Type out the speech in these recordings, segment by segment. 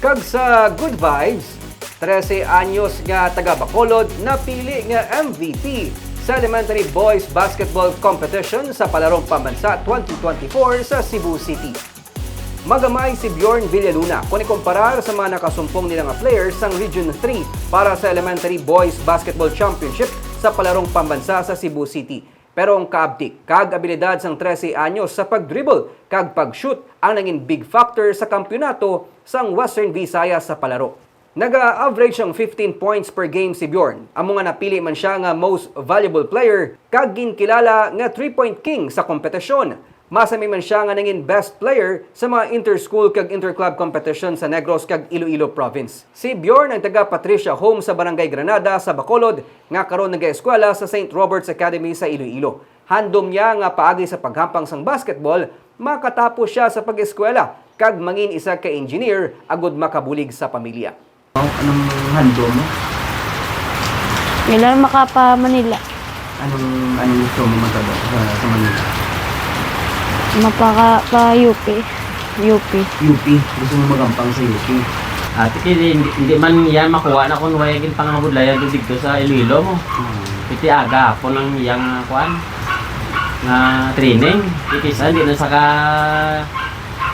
Kag sa Good Vibes, 13 anyos nga taga Bacolod napili nga MVP sa Elementary Boys Basketball Competition sa Palarong Pambansa 2024 sa Cebu City. Magamay si Bjorn Villaluna kung ikumparar sa mga nakasumpong nilang nga players sang Region 3 para sa Elementary Boys Basketball Championship sa Palarong Pambansa sa Cebu City. Pero ang kaabtik, kag abilidad sang 13 anyos sa pag-dribble kag pag-shoot ang naging big factor sa kampyonato sang Western Visayas sa palaro. Naga-average ang 15 points per game si Bjorn. Amo nga napili man siya nga most valuable player kag ginkilala nga 3-point king sa kompetisyon. Masami man siya nga naging best player sa mga inter-school kag inter-club competition sa Negros kag Iloilo Province. Si Bjorn ang taga Patricia Home sa Barangay Granada sa Bacolod nga karon nag-eskwela sa St. Robert's Academy sa Iloilo. Handom niya nga paagi sa paghampang sang basketball, makatapos siya sa pag-eskwela kag mangin isa ka engineer agud makabulig sa pamilya. Anong hando mo? Kailan makapa Manila. Anong, anong gusto mo magkaba sa, sa Manila? Mapaka pa UP. UP. UP. Gusto mo magampang sa UP. At hindi, hindi, hindi man yan makuha na kung wayagin pangangabudlayan doon dito sa Iloilo mo. Hmm. Iti aga po ng iyang kuan na training. Iti sa hindi na saka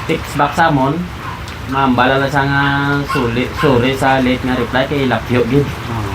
fix back sa mon. Mambala na sa nga suli, sorry sa late nga reply kay Lapyo gid. Ah.